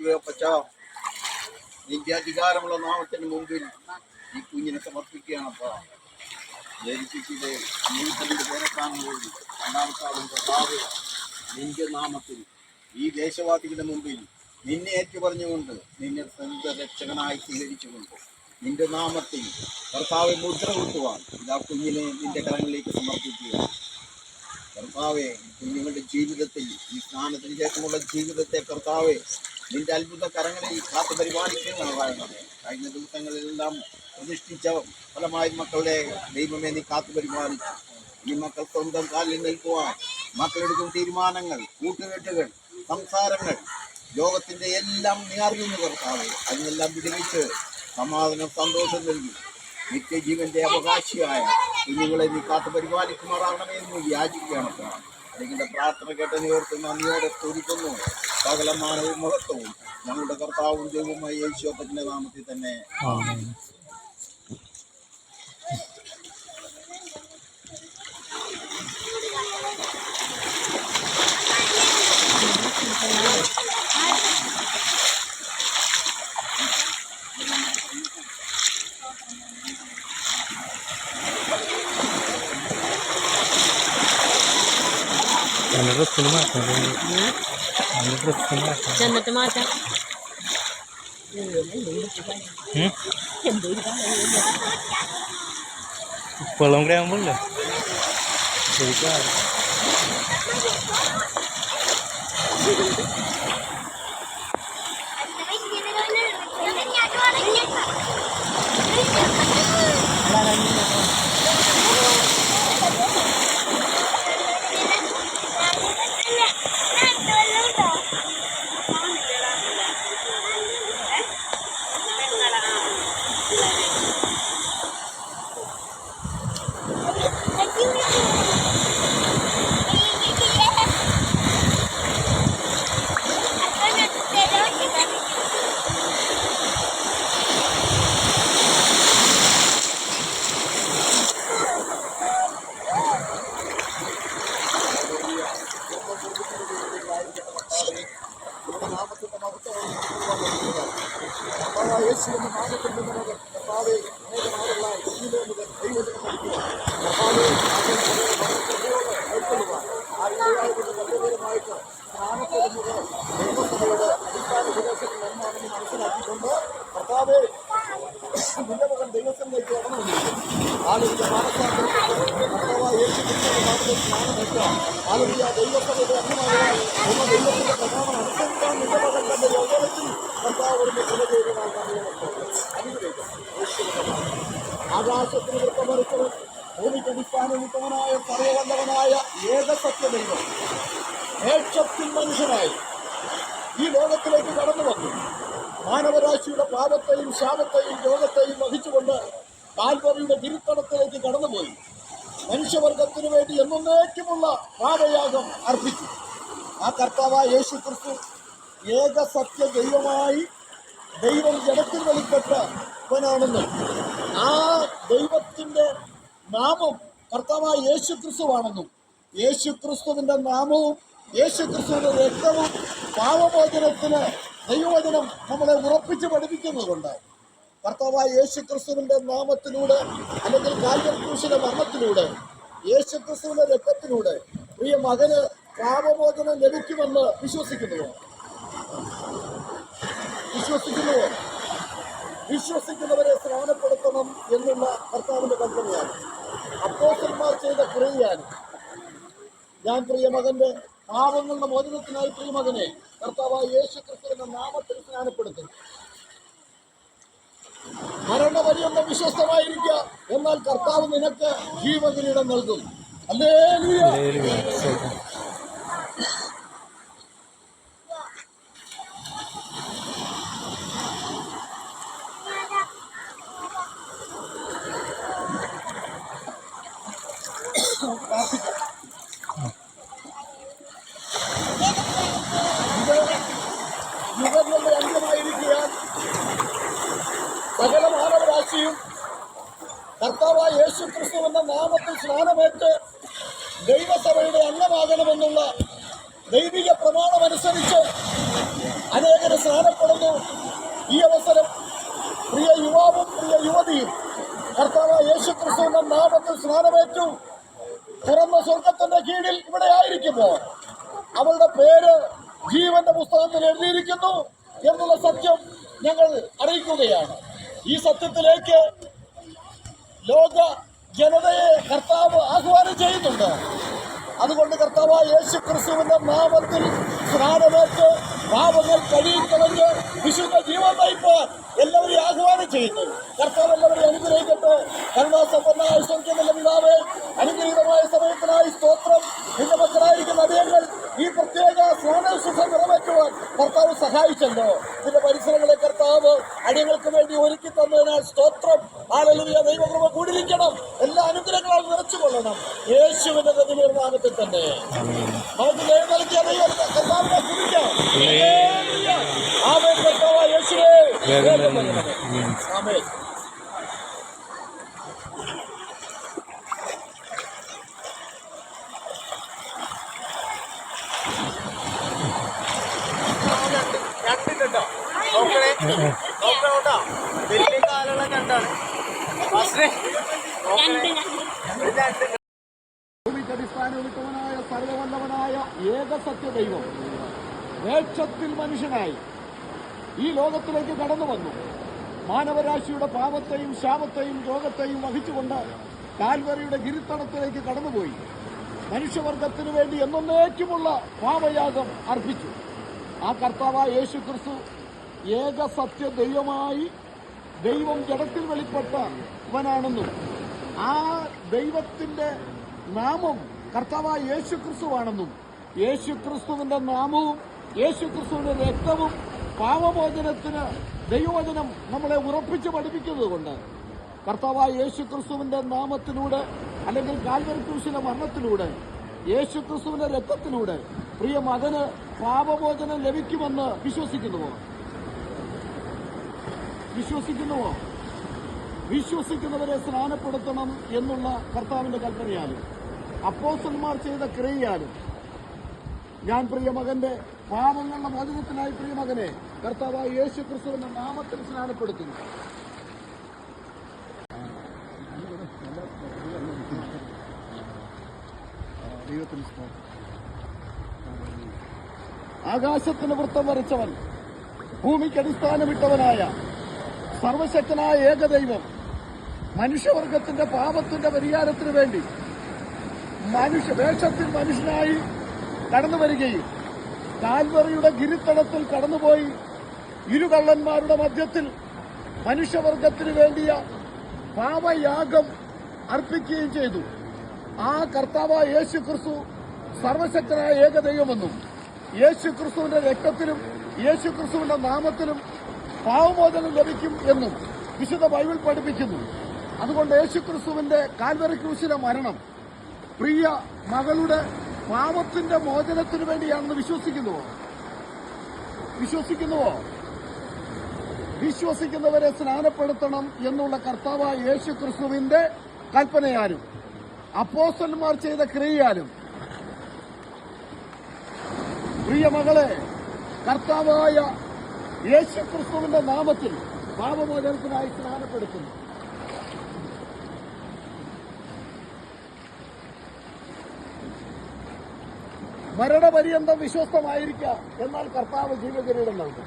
യേശുവേ പച്ച നിന്റെ അധികാരമുള്ള നാമത്തിന് മുമ്പിൽ ഈ കുഞ്ഞിനെ സമർപ്പിക്കുകയാണപ്പാ ധരിപ്പിച്ചില്ലേ നീ തന്റെ പേരക്കാൻ പോയി രണ്ടാമത്തെ ആളും കർത്താവ് നിന്റെ നാമത്തിൽ ഈ ദേശവാസികളുടെ മുമ്പിൽ നിന്നെ ഏറ്റുപറഞ്ഞുകൊണ്ട് നിന്നെ സ്വന്ത രക്ഷകനായി സ്വീകരിച്ചുകൊണ്ട് നിന്റെ നാമത്തിൽ കർത്താവെ മുദ്ര കൂട്ടുവാൻ ഇതാ കുഞ്ഞിനെ നിന്റെ കരങ്ങളിലേക്ക് സമർപ്പിക്കുക. കർത്താവെ കുഞ്ഞുങ്ങളുടെ ജീവിതത്തിൽ ഈ സ്നാനത്തിന് ശേഷമുള്ള ജീവിതത്തെ കർത്താവെ നിന്റെ അത്ഭുത കരങ്ങളിൽ കാത്തു പരിപാലിക്കുന്നതാണ് പറയുന്നത്. കഴിഞ്ഞ ദിവസങ്ങളിലെല്ലാം പ്രതിഷ്ഠിച്ച ഫലമായി മക്കളുടെ ദൈവമേ നീ കാത്തു പരിപാലിച്ചു. ഈ മക്കൾ സ്വന്തം കാലിൽ നിൽക്കുവാൻ മക്കളെടുക്കുന്ന തീരുമാനങ്ങൾ കൂട്ടുകെട്ടുകൾ സംസാരങ്ങൾ ലോകത്തിന്റെ എല്ലാം നിയർന്നു കർത്താവ് അതിനെല്ലാം വിടുവിച്ച് സമാധാനം സന്തോഷം നൽകി. നിത്യജീവന്റെ അവകാശിയായ കുഞ്ഞുങ്ങളെ നീ കാത്തു പരിപാലിക്കുമാറാകണമേ എന്ന് യാചിക്കുകയാണ് പ്രാർത്ഥന കേട്ട നിവർത്തി നന്ദിയോടെ തുരിക്കുന്നു സകലമാനവും മഹത്വവും ഞങ്ങളുടെ കർത്താവും ദൈവമായ യേശുപ്പത്തിന്റെ നാമത്തിൽ തന്നെ. terus ini mah terus ini mah ambil terus ini mah jangan macam-macam. Hmm? Bolong kayak ambil. ആമേൻ. നല്ല ഡ്രസ്സിന് മാറ്റം നല്ല ഡ്രസ്സിന് മാറ്റം ചെന്നിട്ട് മാറ്റാം ഉം? ഇപ്പോഴും ആകാശത്തിന് വൃത്തമറിച്ചവൻ ഭൂമിക്ക് അടിസ്ഥാനമുട്ടവനായ പറയവല്ലവനായ ഏക സത്യദൈവം ഏക്ഷത്തിൽ മനുഷ്യനായി ഈ ലോകത്തിലേക്ക് കടന്നു വന്നു മാനവരാശിയുടെ പാപത്തെയും ശാപത്തെയും രോഗത്തെയും വഹിച്ചുകൊണ്ട് കാൽവറിയുടെ തിരുത്തടത്തിലേക്ക് കടന്നുപോയി മനുഷ്യവർഗത്തിനു വേണ്ടി എന്നേക്കുമുള്ള പാപയാഗം അർപ്പിച്ചു. ആ കർത്താവായ യേശു ക്രിസ്തു ഏക സത്യ ദൈവമായി ദൈവം ജനത്തിൽ വെളിപ്പെട്ട ഇവനാണെന്ന് ആ ദൈവത്തിന്റെ നാമം കർത്താവായ യേശു ക്രിസ്തുവാണെന്നും യേശു ക്രിസ്തുവിന്റെ നാമവും യേശു ക്രിസ്തുവിന്റെ രക്തവും പാവമോചനത്തിന് ദൈവവചനം നമ്മളെ ഉറപ്പിച്ച് പഠിപ്പിക്കുന്നതുകൊണ്ട് കർത്താവായ യേശു ക്രിസ്തുവിന്റെ നാമത്തിലൂടെ അല്ലെങ്കിൽ കാൽവർ ക്രൂശിന്റെ മരണത്തിലൂടെ യേശു ക്രിസ്തുവിന്റെ രക്തത്തിലൂടെ പ്രിയ മകന് പാപമോചനം ലഭിക്കുമെന്ന് വിശ്വസിക്കുന്നുവോ വിശ്വസിക്കുന്നുവോ വിശ്വസിക്കുന്നവരെ സ്നാനപ്പെടുത്തണം എന്നുള്ള കർത്താവിന്റെ കൽപ്പനയാണ്. അപ്പോസന്മാർ ചെയ്ത ക്രിയയാണ്. ഞാൻ പ്രിയ മകന്റെ പാപങ്ങളുടെ മോചനത്തിനായി പ്രിയ മകനെ കർത്താവായ യേശു ക്രിസ്തുവിന്റെ നാമത്തിൽ സ്നാനപ്പെടുത്തും. മരണപര്യന്തം വിശ്വസ്തമായിരിക്കുക എന്നാൽ കർത്താവ് നിനക്ക് ജീവകിരീടം നൽകും. അല്ലേ സകല മാനവരാശിയും കർത്താവായ യേശു ക്രിസ്തുവിന്റെ നാമത്തിൽ സ്നാനമേറ്റ് ദൈവസഭയുടെ അംഗമാകണമെന്നുള്ള ദൈവിക പ്രമാണമനുസരിച്ച് അനേകരെ സ്നാനപ്പെടുന്നു. ഈ അവസരം പ്രിയ യുവാവും പ്രിയ യുവതിയും കർത്താവ് യേശു ക്രിസ്തുവിന്റെ നാമത്തിൽ സ്നാനമേറ്റു. ആയിരിക്കുമ്പോൾ അവളുടെ പേര് ജീവന്റെ പുസ്തകത്തിൽ എഴുതിയിരിക്കുന്നു എന്നുള്ള സത്യം ഞങ്ങൾ അറിയിക്കുകയാണ്. ഈ സത്യത്തിലേക്ക് ലോക ജനതയെ കർത്താവ് ആഹ്വാനം ചെയ്യുന്നുണ്ട്. അതുകൊണ്ട് കർത്താവ് യേശു ക്രിസ്തുവിന്റെ നാമത്തിൽ സ്നാനമേറ്റ് പാപങ്ങൾ എല്ലാ അനുഗ്രഹങ്ങളും നിറച്ചുകൊള്ളണം യേശുവിന്റെ ഗതിനിർമ്മാണത്തിൽ തന്നെ. നമുക്ക് ദൈവം നൽകിയ കർത്താവിനെ കുറിക്കാം ആമേൻ. കർത്താവ് യേശുവേ. വേഗം രണ്ടിട്ടോ നോക്കണേ. നോക്കണോട്ടോ വലിയ കാലുള്ള രണ്ടാണ് ഫസ്റ്റ് രണ്ട് ഭൂമിക്ക് അടിസ്ഥാനമിട്ടവനായ സർവവല്ലവനായ ഏകസത്യ ദൈവം വേക്ഷത്തിൽ മനുഷ്യനായി ഈ ലോകത്തിലേക്ക് കടന്നു വന്നു. മാനവരാശിയുടെ പാപത്തെയും ശാപത്തെയും രോഗത്തെയും വഹിച്ചുകൊണ്ട് കാൽവരയുടെ ഗിരിത്തടത്തിലേക്ക് കടന്നുപോയി. മനുഷ്യവർഗത്തിനു വേണ്ടി എന്നേക്കുമുള്ള പാപയാഗം അർപ്പിച്ചു. ആ കർത്താവായ യേശു ക്രിസ്തു ഏകസത്യ ദൈവമായി ദൈവം ജടത്തിൽ ജഡത്തിൽ വെളിപ്പെട്ടവനാണെന്നും ആ ദൈവത്തിന്റെ നാമം കർത്താവായ യേശു ക്രിസ്തുവാണെന്നും യേശു ക്രിസ്തുവിന്റെ നാമവും യേശു ക്രിസ്തുവിന്റെ രക്തവും പാവമോചനത്തിന് ദൈവവചനം നമ്മളെ ഉറപ്പിച്ച് പഠിപ്പിക്കുന്നത് കൊണ്ട് കർത്താവായ യേശു ക്രിസ്തുവിന്റെ നാമത്തിലൂടെ അല്ലെങ്കിൽ കാൽവരി മരണത്തിലൂടെ യേശു ക്രിസ്തുവിന്റെ രക്തത്തിലൂടെ പ്രിയ മകന് പാപമോചനം ലഭിക്കുമെന്ന് വിശ്വസിക്കുന്നുവോ? വിശ്വസിക്കുന്നുവോ? വിശ്വസിക്കുന്നവരെ സ്നാനപ്പെടുത്തണം എന്നുള്ള കർത്താവിന്റെ കൽപ്പനയാലും അപ്പോസന്മാർ ചെയ്ത ക്രിയയാലും ഞാൻ പ്രിയ മകന്റെ പാപങ്ങളുടെ മോചനത്തിനായി പ്രിയ മകനെ കർത്താവായ യേശു ക്രിസ്തുവിന്റെ നാമത്തിൽ സ്നാനപ്പെടുത്തുന്നു. ആകാശത്തിന് വൃത്തം വരച്ചവൻ ഭൂമിക്ക് അടിസ്ഥാനമിട്ടവനായ സർവശക്തനായ ഏകദൈവം മനുഷ്യവർഗത്തിന്റെ പാപത്തിന്റെ പരിഹാരത്തിന് വേണ്ടി മനുഷ്യ വേഷത്തിൽ മനുഷ്യനായി കടന്നു വരികയും കാൽവറിയുടെ ഗിരിത്തടത്തിൽ കടന്നുപോയി ഇരുകള്ളന്മാരുടെ മധ്യത്തിൽ മനുഷ്യവർഗത്തിന് വേണ്ടിയ പാപയാഗം അർപ്പിക്കുകയും ചെയ്തു. ആ കർത്താവ് യേശു ക്രിസ്തു സർവശക്തനായ ഏകദൈവമെന്നും യേശു ക്രിസ്തുവിന്റെ രക്തത്തിലും യേശു ക്രിസ്തുവിന്റെ നാമത്തിലും പാവമോചനം ലഭിക്കും എന്നും വിശുദ്ധ ബൈബിൾ പഠിപ്പിക്കുന്നു. അതുകൊണ്ട് യേശുക്രിസ്തുവിന്റെ കാൽവറി ക്രൂശിലെ മരണം പ്രിയ മകളുടെ പാപത്തിന്റെ മോചനത്തിനു വേണ്ടിയാണെന്ന് വിശ്വസിക്കുന്നുവോ? വിശ്വസിക്കുന്നുവോ? വിശ്വസിക്കുന്നവരെ സ്നാനപ്പെടുത്തണം എന്നുള്ള കർത്താവായ യേശു ക്രിസ്തുവിന്റെ കൽപ്പനയാലും അപ്പോസ്റ്റന്മാർ ചെയ്ത ക്രിയയാലും. പ്രിയ മകളെ കർത്താവായ യേശു ക്രിസ്തുവിന്റെ നാമത്തിൽ പാപമോചനത്തിനായി സ്നാനപ്പെടുത്തുന്നു. മരണപര്യന്തം വിശ്വസ്തമായിരിക്കാം എന്നാൽ കർത്താവ് ജീവകിരീടം നൽകും.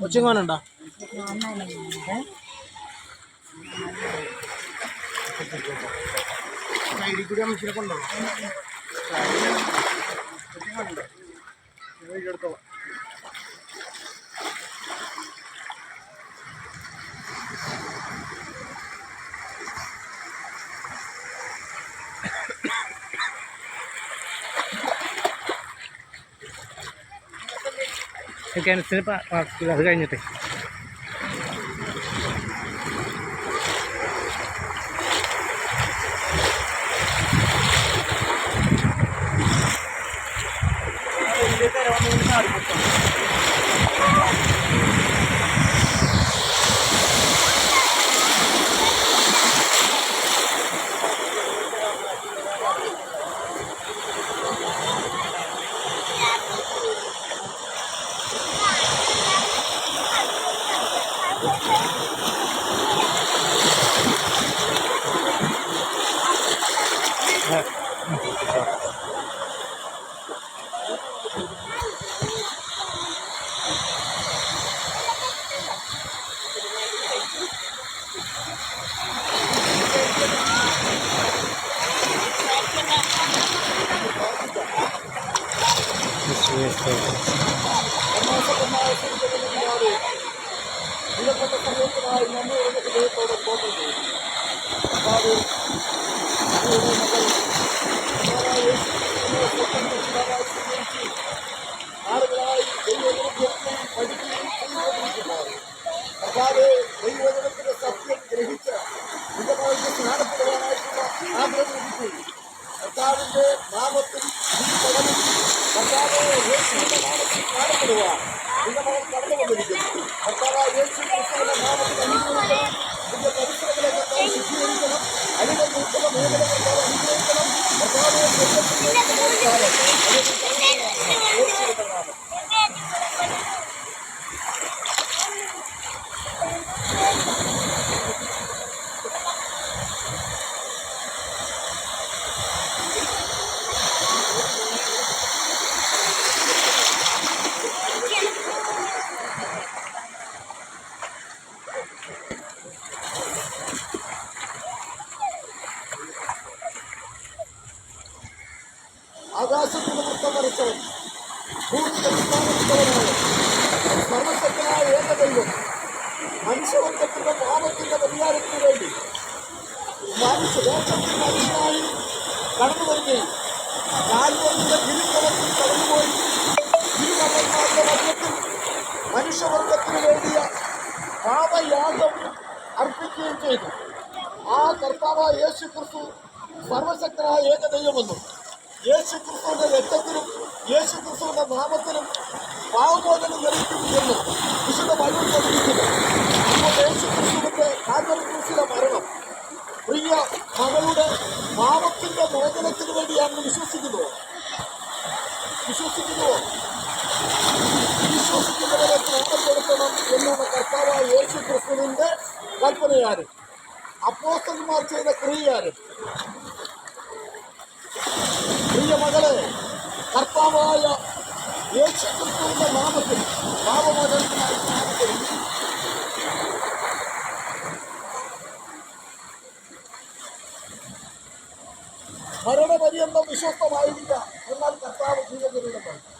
കൊച്ചുങ്ങാനുണ്ടോ കൂടി അമ്മച്ചിനെ കൊണ്ടോ കിണറ്റിന് അത് കഴിഞ്ഞിട്ട്. നാളുകളായി ദൈവവചനത്തെ പഠിക്കുകയും ചെയ്തുകൊണ്ടിരിക്കുമ്പോൾ കർത്താവെ ദൈവവചനത്തിന്റെ സത്യം ഗ്രഹിച്ച് നിജമായിട്ട് സ്നാനപ്പെടുവാനായിട്ടുള്ള ആഗ്രഹം ലഭിക്കുകയും കർത്താവിന്റെ നാമത്തിൽ ഈ പകലും കർത്താവെ നാമത്തിൽ നിന്റെ മകൻ കടന്നു വന്നിരിക്കുന്നു കർത്താവായ യേശു ക്രിസ്തുവിന്റെ നാമത്തിൽ അനുഗ്രഹിക്കണം നിന്റെ പരിസരങ്ങളെ കർത്താവ് ശുദ്ധീകരിക്കണം അഴികൾ നിൽക്കുന്ന മേഖല കർത്താവ് അനുഗ്രഹിക്കണം കർത്താവെ ദൈവത്തിന്റെ കാലം യേശുവിന്റെ നാമം ആകാശത്തിന് വൃത്തം വരച്ചവൻ ഭൂമിയുടെ വിസ്ഥാനമുള്ളവനായ സർവശക്തനായ ഏകദൈവം മനുഷ്യവർഗത്തിന്റെ പാപത്തിന്റെ പരിഹാരത്തിന് വേണ്ടി മനുഷ്യ ദേശത്തിന് മനുഷ്യനായി കടന്നു വരികയും കാൽവറിയുടെ ഇരുക്കവത്തിൽ കടന്നുപോയി. ഇരുകവന്മാരുടെ മധ്യത്തിൽ മനുഷ്യവർഗത്തിന് വേണ്ടിയ പാപയാഗം അർപ്പിക്കുകയും ചെയ്തു. ആ കർത്താവ് യേശു ക്രിസ്തു സർവശക്തനായ ഏകദൈവമെന്നും. യേശു ക്രിസ്തുവിന്റെ രക്തത്തിലും യേശു ക്രിസ്തുവിന്റെ നാമത്തിലും പാവമോചനം ലഭിക്കുന്നു എന്നും വിശുദ്ധ ബൈബിൾ പഠിപ്പിക്കുന്നു അപ്പോൾ യേശു ക്രിസ്തുവിന്റെ കാൽവരി ക്രിസ്തുവിന്റെ മരണം മകളുടെ പാപത്തിന്റെ മോചനത്തിന് വേണ്ടിയാണെന്ന് വിശ്വസിക്കുന്നുവോ വിശ്വസിക്കുന്നുവോ വിശ്വസിക്കുന്നവരെ കൊടുക്കണം എന്നാണ് കർത്താവായ യേശു ക്രിസ്തുവിന്റെ കൽപ്പനയാരും. അപ്പോസ്തന്മാർ ചെയ്ത ക്രിയയാരും. പ്രിയ മകളെ കർത്താവായ യേശു ക്രിസ്തുവിന്റെ നാമത്തിൽ പാപമോചനത്തിനായി മരണപര്യന്തം വിശ്വസ്തമായിരിക്കാം. എന്നാൽ കർത്താവ് ജീവകിരീടമായി